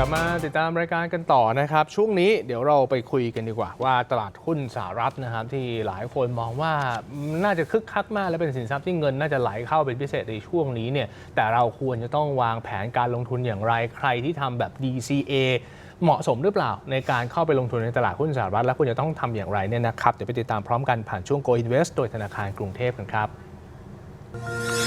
ลับมาติดตามรายการกันต่อนะครับ ช่วงนี้เดี๋ยวเราไปคุยกันดีกว่า ว่าตลาดหุ้นสหรัฐนะครับ ที่หลายคนมองว่าน่าจะคึกคักมาก และเป็นสินทรัพย์ที่เงินน่าจะไหลเข้าเป็นพิเศษในช่วงนี้เนี่ยแต่เราควรจะต้องวางแผนการลงทุนอย่างไรใครที่ทำแบบ DCA เหมาะสมหรือเปล่าในการเข้าไปลงทุนในตลาดหุ้นสหรัฐ และควรจะต้องทำอย่างไรเนี่ยนะครับเดี๋ยวไปติดตามพร้อมกันผ่านช่วง Go Invest โดยธนาคารกรุงเทพกันครับ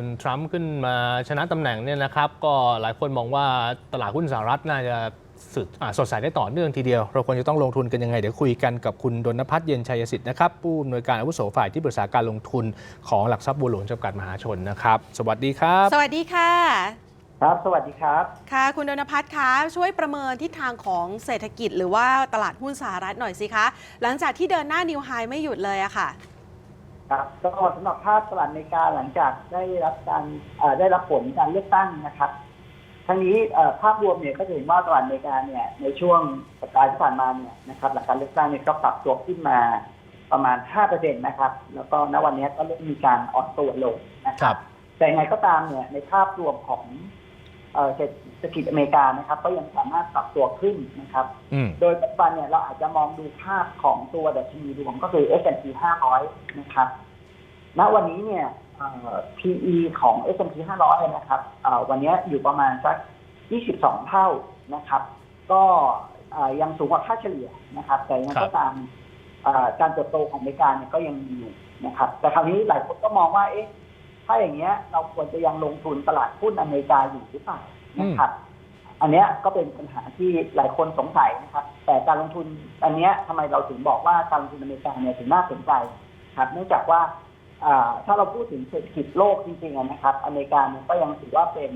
คุณทรัมป์ขึ้นมาชนะตำแหน่งเนี่ยนะครับ ก็หลายคนมองว่าตลาดหุ้นสหรัฐน่าจะสดอ่าสดใสได้ต่อเนื่องทีเดียว เราควรจะต้องลงทุนกันยังไง เดี๋ยวคุยกันกับคุณดนพัฒน์เย็นชัยสิทธิ์นะครับผู้อำนวยการอาวุโสฝ่ายที่ปรึกษาการลงทุนของหลักทรัพย์บัวหลวงจำกัดมหาชนนะครับ สวัสดีครับ สวัสดีค่ะครับ สวัสดีครับ ค่ะ คุณดนพัฒน์คะ ช่วยประเมินทิศทางของเศรษฐกิจ หรือว่าตลาดหุ้นสหรัฐหน่อยสิคะ หลังจากที่เดินหน้านิวไฮไม่หยุดเลยอะค่ะ ครับก็สำหรับภาพตลาดอเมริกาหลังจากได้รับการเอ่อได้รับผลการเลือกตั้งนะครับทั้งนี้เอ่อภาพรวมเนี่ยก็จะเห็นว่าตลาดอเมริกาเนี่ยในช่วงสัปดาห์ที่ผ่านมาเนี่ยนะครับหลังการเลือกตั้งเนี่ยก็ปรับตัวขึ้นมาประมาณ 5%นะครับ แล้วก็ณวันนี้ก็เริ่มมีการอ่อนตัวลงนะคครัรับบแต่ยังไงก็ตามเนี่ยในภาพรวมของ เอ่อเศรษฐกิจอเมริกานะครับ ก็ยังสามารถปรับตัวขึ้นนะครับ อืม โดยปัจจุบันเนี่ยเราอาจจะมองดูภาพของตัวดัชนีรวมก็คือ S&P 500 นะครับ ณ วันนี้เนี่ยเอ่อ PE ของ S&P 500นะครับเอ่อวันนี้อยู่ประมาณสัก 22 เท่านะครับ ก็เอ่อยังสูงกว่าค่าเฉลี่ยนะครับ แต่ยังไงครัก็บ ตามเอ่อการเติบโตของอเมริกาเนี่ยก็ยังมีอยู่นะครับ แต่คราวนี้หลายคนก็มองว่า เอ๊ะ ถ้าอย่างเงี้ยเราควรจะยังลงทุนตลาดหุ้นอเมริกาอยู่หรือเปล่านะครับอันเนี้ยก็เป็นปัญหาที่หลายคนสงสัยนะครับ แต่การลงทุนอันเนี้ยทำไมเราถึงบอกว่าการลงทุนอเมริกาเนี่ยถึงน่าสนใจครับเนื่องจากว่าอ่าถ้าเราพูดถึงเศรษฐกิจโลกจริงๆอะนะครับ อเมริกาเนี่ยก็ยังถือว่าเป็น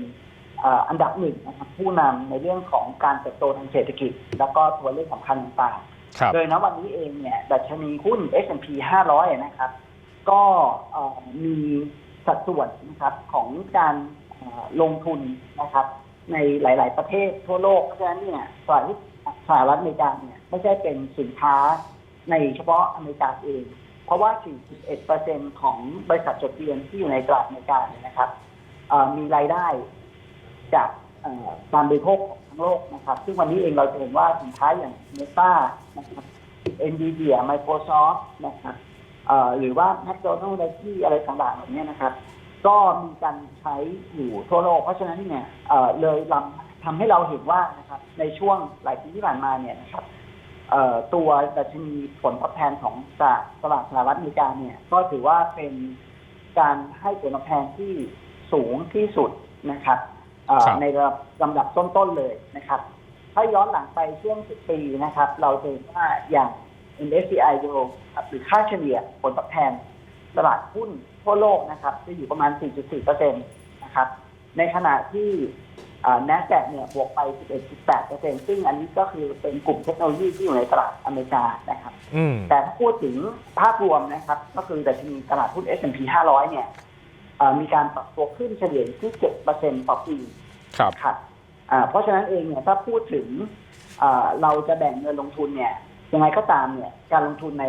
อ่าอันดับหนึ่งนะครับผู้นำในเรื่องของการเติบโตทางเศรษฐกิจ แล้วก็ตัวเลขสำคัญต่างๆครับโดยณวันนี้เองเนี่ยดัชนีหุ้น S&P 500 นะครับ ก็เอ่อมี สัดส่วนนะครับของการลงทุนนะครับ ในหลาย ๆ ประเทศทั่วโลกเพราะฉะนั้นเนี่ยสหรัฐสหรัฐอเมริกาเนี่ยไม่ใช่เป็นสินค้าในเฉพาะอเมริกาเอง เพราะว่า 41%ของบริษัทจดทะเบียนที่อยู่ในตลาดอเมริกาเนี่ยนะครับมีรายได้จากการบริโภคของทั้งโลกนะครับ ซึ่งวันนี้เองเราจะเห็นว่าสินค้าอย่างเมตานะครับ NVIDIA Microsoft นะครับ หรือว่า McDonald's อะไรที่อะไรต่างๆเหล่านี้นะครับ ก็มีการใช้อยู่ทั่วโลก เพราะฉะนั้นเนี่ยเอ่อเลยลำทำให้เราเห็นว่านะครับในช่วงหลายปีที่ผ่านมาเนี่ยนะครับเอ่อตัวดัชนีผลตอบแทนของจากตลาดสหรัฐอเมริกาเนี่ยก็ถือว่าเป็นการให้ผลตอบแทนที่สูงที่สุดนะครับเอ่อครับในระดับลำดับต้นๆเลยนะครับ ถ้าย้อนหลังไปช่วง10ปีนะครับ เราจะเห็นว่าอย่าง MSCI World ครับหรือค่าเฉลี่ยผลตอบแทน ตลาดหุ้นทั่วโลกนะครับจะอยู่ประมาณ 4.4%นะครับ ในขณะที่อ่า NASDAQ เนี่ยบวกไป 11.8%ซึ่งอันนี้ก็คือเป็นกลุ่มเทคโนโลยีที่อยู่ในตลาดอเมริกานะครับอืมแต่ถ้าพูดถึงภาพรวมนะครับ ก็คือดัชนีตลาดหุ้น S&P 500 เนี่ยเอ่อมีการปรับตัวขึ้นเฉลี่ยอยู่ที่ 7%ต่อปี ครับครับอ่าเพราะฉะนั้นเองเนี่ยถ้าพูดถึงอ่าเราจะแบ่งเงินลงทุนเนี่ย ยังไงก็ตามเนี่ยการลงทุนใน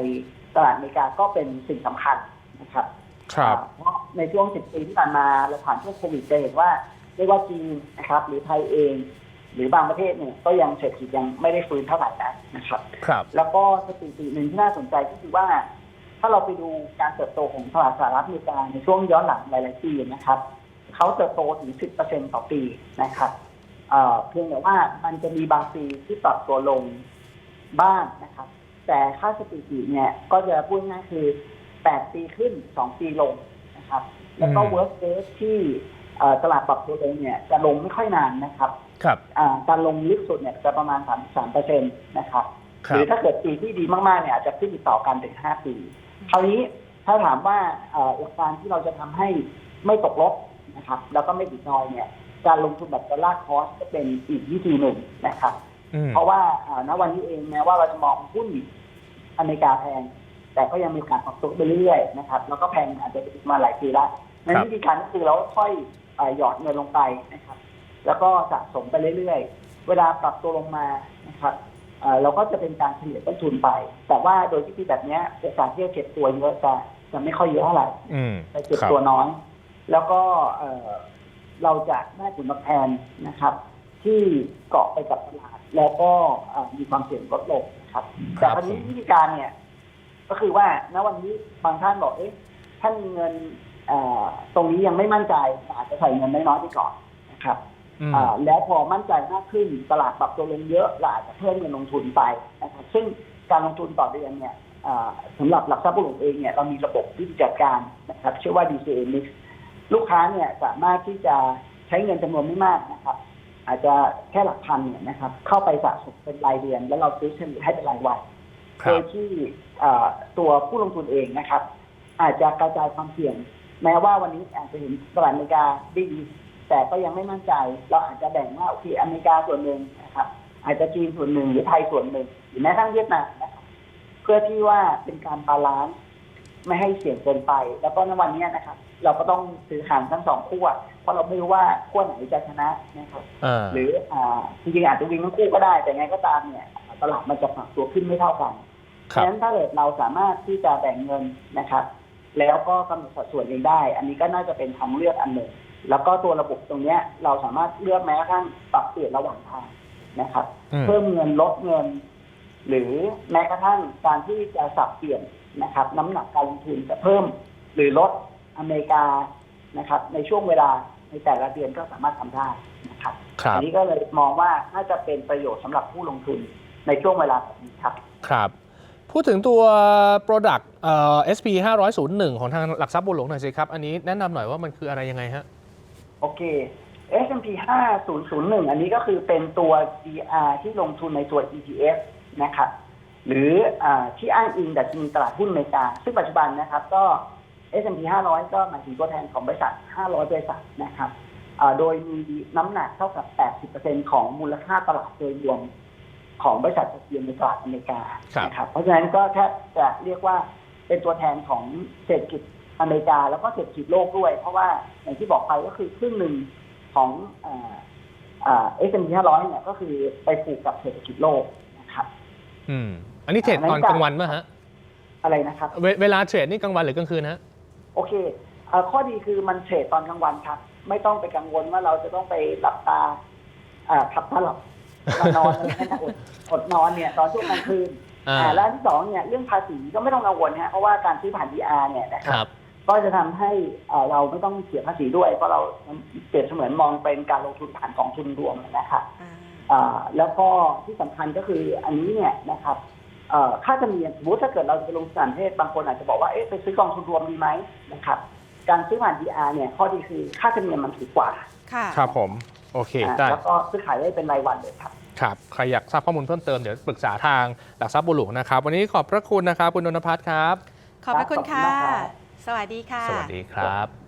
ตลาดอเมริกาก็เป็นสิ่งสำคัญนะครับครับอ่าเพราะในช่วง10ปีที่ผ่านมาเราผ่านช่วงโควิดจะเห็นว่าเรียกว่าจีนนะครับ หรือไทยเอง หรือบางประเทศเนี่ยก็ยังเศรษฐกิจยังไม่ได้ฟื้นเท่าไหร่นะนะครับ ครับ แล้วก็สถิติหนึ่งที่น่าสนใจก็คือว่า ถ้าเราไปดูการเติบโตของตลาดสหรัฐอเมริกาในช่วงย้อนหลังหลายๆปีนะครับเขาเติบโตถึง 10%ต่อปีนะครับเอ่อเพียงแต่ว่ามันจะมีบางปีที่ปรับตัวลง บ้างนะครับ แต่ค่าสถิติเนี่ยก็จะพูดง่ายๆคือ8ปีขึ้น2ปีลงนะครับ แล้วก็อืม worst case ที่เอ่อตลาดปรับตัวลงเนี่ยจะลงไม่ค่อยนานนะครับครับอ่าการลงลึกสุดเนี่ยจะประมาณ33%นะครับคหรัรืบอถ้าเกิดปีที่ดีมากๆเนี่ยอาจจะขึ้นติดต่อกันถึง5ปีคราวนี้ถ้าถามว่าเอ่อหลักการที่เราจะทำให้ไม่ตกลบนะครับ แล้วก็ไม่ติดนอยเนี่ย การลงทุนแบบดอลลาร์คอสก็เป็นอีกวิธีหนึ่งนะครับอืม เพราะว่าอ่าณวันนี้เองแม้ว่าเราจะมองหุ้นอเมริกาแพง แต่ก็ยังมีการปรับตัวไปเรื่อยๆนะครับ แล้วก็แพงอาจจะเป็นมาหลายปีแล้วในนวิธีการก็คือเราค่อยเอ่อหยอดเงินลงไปนะครับ แล้วก็สะสมไปเรื่อยๆ เวลาปรับตัวลงมานะครับเอ่อเราก็จะเป็นการเฉลี่ยต้นทุนไป แต่ว่าโดยวิธีแบบเนี้ยโอกาสที่จะเก็บตัวเยอะจะจะไม่ค่อยเยอะเท่าไหร่อืมไปเก็บครับตัวน้อย แล้วก็เอ่อเราจะได้ผลตอบแทนนะครับ ที่เกาะไปกับตลาด แล้วก็เอ่อมีความเสี่ยงลดลงนะครับแต่คราวนี้วิธีการเนี่ย ก็คือว่าณวันนี้บางท่านบอกเอ๊ะท่านมีเงินเอ่อตรงนี้ยังไม่มั่นใจอาจจะใส่เงินน้อยๆไปก่อนนะครับอืมอ่าแล้วพอมั่นใจมากขึ้นตลาดปรับตัวลงเยอะเราอาจจะเพิ่มเงินลงทุนไปนะครับซึ่งการลงทุนต่อเดือนเนี่ยอ่าสำหรับหลักทรัพย์บุหลวงเองเนี่ยเรามีระบบวิธีจัดการนะครับชื่อว่า DCA Mix ลูกค้าเนี่ยสามารถที่จะใช้เงินจำนวนไม่มากนะครับ อาจจะแค่หลักพันเนี่ยนะครับ เข้าไปสะสมเป็นรายเดือน แล้วเราซื้อเฉลี่ยให้เป็นรายวันคโดรับยที่อ่าตัวผู้ลงทุนเองนะครับ อาจจะกระจายความเสี่ยง แม้ว่าวันนี้อาจจะเห็นตลาดอเมริกาดีแต่ก็ยังไม่มั่นใจ เราอาจจะแบ่งว่าโอเคอเมริกาส่วนหนึ่งนะครับ อาจจะจีนส่วนหนึ่งหรือไทยส่วนหนึ่งหรือแม้กระทั่งเวียดนามนะครับเพื่อที่ว่าเป็นการบาลานซ์ ไม่ให้เสี่ยงเกินไป แล้วก็ในวันนี้นะครับ เราก็ต้องซื้อหางทั้งสองขั้วเพราะเราไม่รู้ว่าขั้วไหนจะชนะนะครับอ่าหรืออ่าจริงๆอาจจะวิ่งทั้งคู่ก็ได้ แต่ไงก็ตามเนี่ยตลาดมันจะปรับตัวขึ้นไม่เท่ากันเพครัราะบฉะนั้นถ้าเกิดเราสามารถที่จะแบ่งเงินนะครับ แล้วก็กำหนดสัดส่วนเองได้ อันนี้ก็น่าจะเป็นทางเลือกอันหนึ่งแล้วก็ตัวระบบตรงเนี้ย เราสามารถเลือกแม้กระทั่งปรับเปลี่ยนระหว่างทางนะครับอืมเพิ่มเงินลดเงิน หรือแม้กระทั่งการที่จะสับเปลี่ยนนะครับ น้ำหนักการลงทุนจะเพิ่ม หรือลดอเมริกานะครับ ในช่วงเวลาในแต่ละเดือนก็สามารถทำได้นะครับครับอันนี้ก็เลยมองว่าน่าจะเป็นประโยชน์สำหรับผู้ลงทุนในช่วงเวลาแบบนี้ครับ ครับ พูดถึงตัว Product เอ่อ SP 501 ของทางหลักทรัพย์บัวหลวงหน่อยสิครับ อันนี้แนะนำหน่อยว่ามันคืออะไรยังไงฮะ โอเค S&P 5001 อันนี้ก็คือเป็นตัว DR ที่ลงทุนในตัว ETF นะครับหรืออาที่อ้างอิงดัชนีตลาดหุ้นอเมริกา ซึ่งปัจจุบันนะครับก็ S&P 500 ก็หมายถึงตัวแทนของบริษัท 500 บริษัทนะครับอ่าโดยมีน้ำหนักเท่ากับ 80%ของมูลค่าตลาดโดยรวมของบริษัทจดทะเบียนในตลาดอเมริกาครับนะครับเพราะฉะนั้นก็แค่จะเรียกว่าเป็นตัวแทนของเศรษฐกิจอเมริกา แล้วก็เศรษฐกิจโลกด้วย เพราะว่าอย่างที่บอกไปก็คือครึ่งหนึ่งของอ่าอ่า S&P 500เนี่ยก็คือไปผูกกับเศรษฐกิจโลกนะครับ อืมอันนี้เทรดตอนกลางวันป่ะฮะอะไรนะครับ เวเวลาเทรดนี่กลางวันหรือกลางคืนฮะโอเคเอ่อข้อดีคือมันเทรดตอนกลางวันครับ ไม่ต้องไปกังวลว่าเราจะต้องไปหลับตาอ่าขับตาหลับมานอนอะไรนั่นนะอดอดนอนเนี่ยตอนช่วงกลางคืนอ่าอ่าแล้วอันที่สองเนี่ยเรื่องภาษีก็ไม่ต้องกังวลฮะเพราะว่าการซื้อผ่าน DR เนี่ยนะคครับรับก็จะทำให้เอ่อเราไม่ต้องเสียภาษีด้วย เพราะเราเปรียบเสมือนมองเป็นการลงทุนผ่านกองทุนรวมนะครับอ่าอ่า แล้วก็ที่สำคัญก็คืออันนี้เนี่ยนะครับเอ่อค่าธรรมเนียมสมมติถ้าเกิดเราจะไปลงทุนต่างประเทศบางคนอาจจะบอกว่าเอ๊ะไปซื้อกองทุนรวมดีไหมนะครับ การซื้อผ่าน DR เนี่ยข้อดีคือค่าธรรมเนียมมันถูกกว่าค่ะครับผมโอเคอ่าได้แล้วก็ซื้อขายได้เป็นรายวันเลยครับครับใครอยากทราบข้อมูลเพิ่มเติมเดี๋ยวปรึกษาทางหลักทรัพย์บัวหลวงนะครับ วันนี้ขอบพระคุณนะครับคุณนนทพัฒน์ครับ ขอบพระคุณขอบคุณค่ะมากครับสวัสดีค่ะ สวัสดีครับ